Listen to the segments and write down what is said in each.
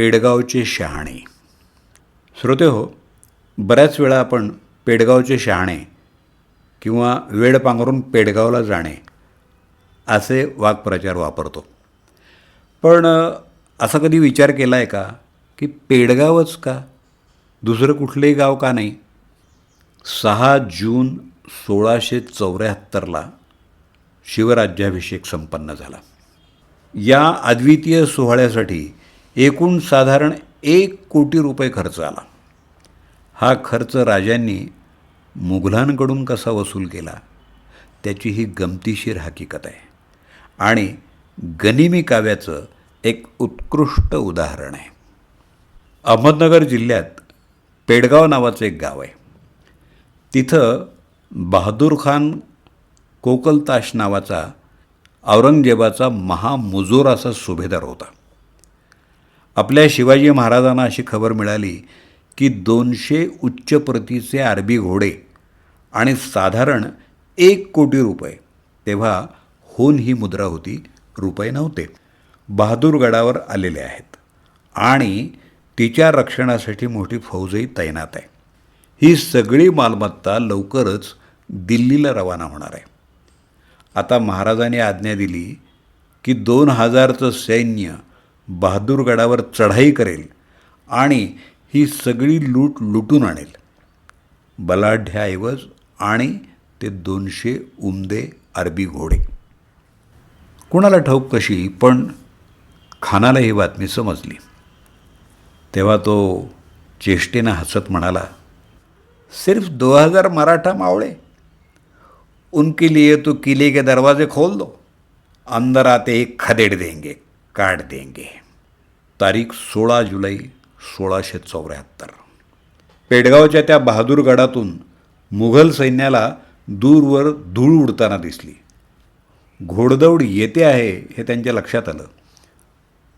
पेडगावचे शहाणे. श्रोते हो बऱ्याच वेळा आपण पेडगावचे शहाणे किंवा वेळ पांघरून पेडगावला जाणे असे वाक्प्रचार वापरतो. पण असा कधी विचार केला आहे का की पेडगावच का? दुसरं कुठलंही गाव का नाही? सहा जून सोळाशे चौऱ्याहत्तरला शिवराज्याभिषेक संपन्न झाला. या अद्वितीय सोहळ्यासाठी एकूण साधारण एक कोटी रुपये खर्च आला. हा खर्च राजांनी मुघलांकडून कसा वसूल केला त्याची ही गमतीशीर हकीकत आहे. आणि गनिमी काव्याचं एक उत्कृष्ट उदाहरण आहे. अहमदनगर जिल्ह्यात पेडगाव नावाचं एक गाव आहे. तिथं बहादूर खान कोकलताश नावाचा औरंगजेबाचा महामुजोर असा सुभेदार होता. आपल्या शिवाजी महाराजांना अशी खबर मिळाली की दोनशे उच्च प्रतीचे अरबी घोडे आणि साधारण एक कोटी रुपये. तेव्हा होन ही मुद्रा होती रुपये नव्हते. बहादूरगडावर आलेले आहेत आणि तिच्या रक्षणासाठी मोठी फौजही तैनात आहे. ही सगळी मालमत्ता लवकरच दिल्लीला रवाना होणार आहे. आता महाराजांनी आज्ञा दिली की दोन हजारचं सैन्य बहादूरगडावर चढाई करेल आणि ही सगळी लूट लुटून आणेल. बलाढ्याऐवज आणि ते दोनशे उमदे अरबी घोडे. कुणाला ठाऊक कशी पण खानाला ही बातमी समजली. तेव्हा तो चेष्टेनं हसत म्हणाला सिर्फ दो हजार मराठा मावळे. उनके लिए तो किले के दरवाजे खोल दो. अंदर आते ही खदेड़ देंगे काट देंगे. तारीख सोळा जुलै सोळाशे चौऱ्याहत्तर. पेडगावच्या त्या बहादूरगडातून मुघल सैन्याला दूरवर धूळ उडताना दिसली. घोडदौड येते आहे हे त्यांच्या लक्षात आलं.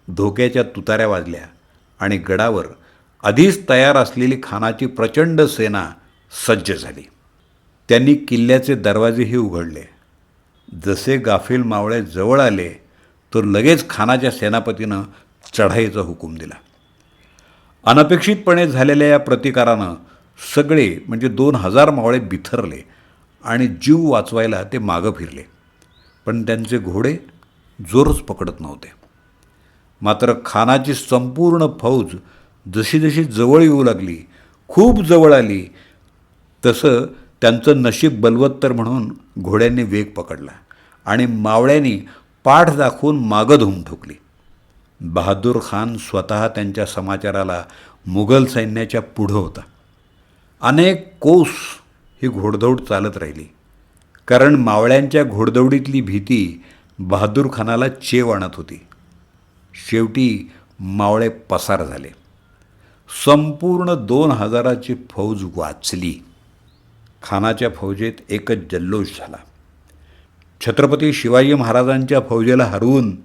धोक्याच्या तुताऱ्या वाजल्या आणि गडावर आधीच तयार असलेली खानाची प्रचंड सेना सज्ज झाली. त्यांनी किल्ल्याचे दरवाजेही उघडले. जसे गाफील मावळे जवळ आले तर लगेच खानाच्या सेनापतीनं चढाईचा हुकूम दिला. अनपेक्षितपणे झालेल्या या प्रतिकारानं सगळे म्हणजे दोन हजार मावळे बिथरले आणि जीव वाचवायला ते मागं फिरले. पण त्यांचे घोडे जोरच पकडत नव्हते. मात्र खानाची संपूर्ण फौज जशी जशी जवळ येऊ लागली खूप जवळ आली तसं त्यांचं नशीब बलवत्तर म्हणून घोड्यांनी वेग पकडला आणि मावळ्यांनी पाठ दाखवून मागं धुवून ठोकली. बहादूर खान स्वतः त्यांच्या समाचाराला मुघल सैन्याच्या पुढं होता. अनेक कोस ही घोडदौड चालत राहिली. कारण मावळ्यांच्या घोडदौडीतली भीती बहादूर खानाला चेव आणत होती. शेवटी मावळे पसार झाले. संपूर्ण दोन हजाराची फौज वाचली. खानाच्या फौजेत एकच जल्लोष झाला. छत्रपती शिवाजी महाराजांच्या फौजेला हरवून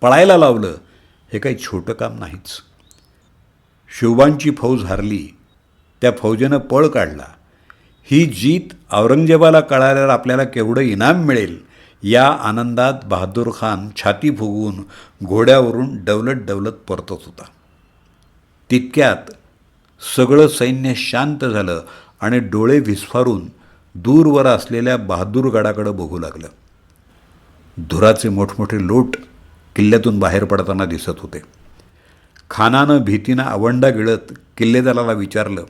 पळायला लावलं हे काही छोटं काम नाहीच. शिवबांची फौज हरली त्या फौजेनं पळ काढला. ही जीत औरंगजेबाला कळाल्यावर आपल्याला केवढं इनाम मिळेल या आनंदात बहादूर खान छाती फुगवून घोड्यावरून डवलत डवलत परतत होता. तितक्यात सगळं सैन्य शांत झालं आणि डोळे विस्फारून दूरवर असलेल्या बहादूरगडाकडं बघू लागलं. धुराचे मोठमोठे लोट किल्ल्यातून बाहेर पडताना दिसत होते. खानानं भीतीनं आवंडा गिळत किल्लेदाराला विचारलं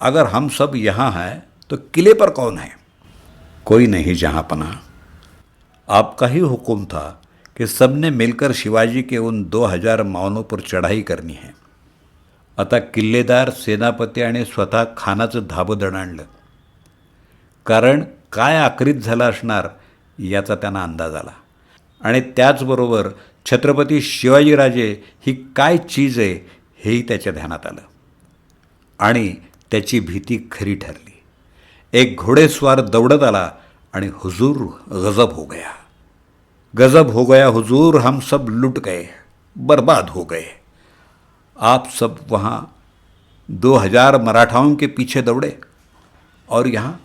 अगर हम सब यहाँ है तो किले पर कौन है? कोई नहीं जहाँपना। आपका ही हुक्म था कि सबने मिलकर शिवाजी के उन दो हजार मावनों पर चढ़ाई करनी है। आता किल्लेदार सेनापती आणि स्वतः खानाचं धाबं दणाणलं कारण काय आकरीत झालं असणार याचा त्यांना अंदाज आला. आणि त्याचबरोबर छत्रपती शिवाजीराजे ही काय चीज आहे हेही त्याच्या ध्यानात आलं. आणि त्याची भीती खरी ठरली. एक घोडेस्वार दौडत आला आणि हुजूर गजब हो गया. गजब हो गया हुजूर हम सब लुट गए बर्बाद हो गए. आप सब वहाँ दो हजार मराठाओं के पीछे दौड़े और यहाँ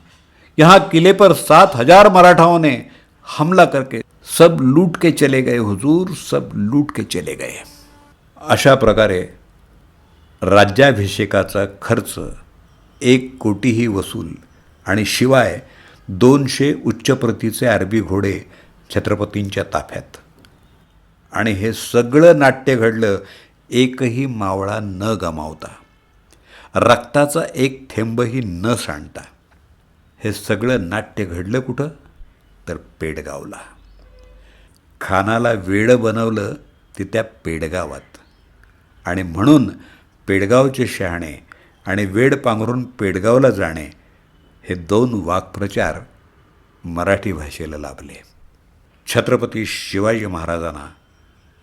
यहाँ किले पर सात हजार मराठाओं ने हमला करके सब लूट के चले गए हुजूर सब लूट के चले गए। अशा प्रकारे राज्याभिषेकाचा खर्च एक कोटीही वसूल आणि शिवाय दोनशे उच्च प्रतीचे अरबी घोडे छत्रपतींच्या ताफ्यात. आणि हे सगळं नाट्य घडलं एकही मावळा न गमावता. रक्ताचा एक थेंबही न सांडता. हे सगळं नाट्य घडलं कुठं? तर पेडगावला. खानाला वेडं बनवलं ते त्या पेडगावात. आणि म्हणून पेडगावचे शहाणे आणि वेड पांघरून पेडगावला जाणे हे दोन वाक्प्रचार मराठी भाषेला लाभले. छत्रपती शिवाजी महाराजांना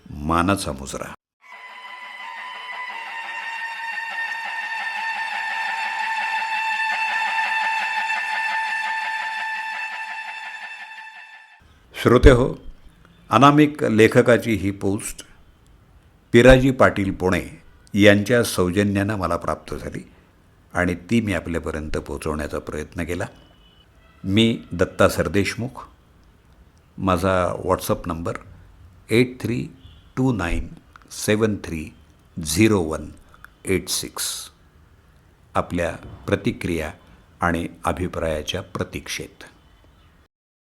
मानाचा मुजरा. श्रोते हो अनामिक लेखकाची ही पोस्ट पिराजी पाटील पुणे यांच्या सौजन्यानं मला प्राप्त झाली आणि ती मी आपल्यापर्यंत पोचवण्याचा प्रयत्न केला. मी दत्ता सरदेशमुख. माझा WhatsApp number eight three two nine seven three zero one eight six. आपल्या प्रतिक्रिया आणि अभिप्रायाच्या प्रतीक्षेत.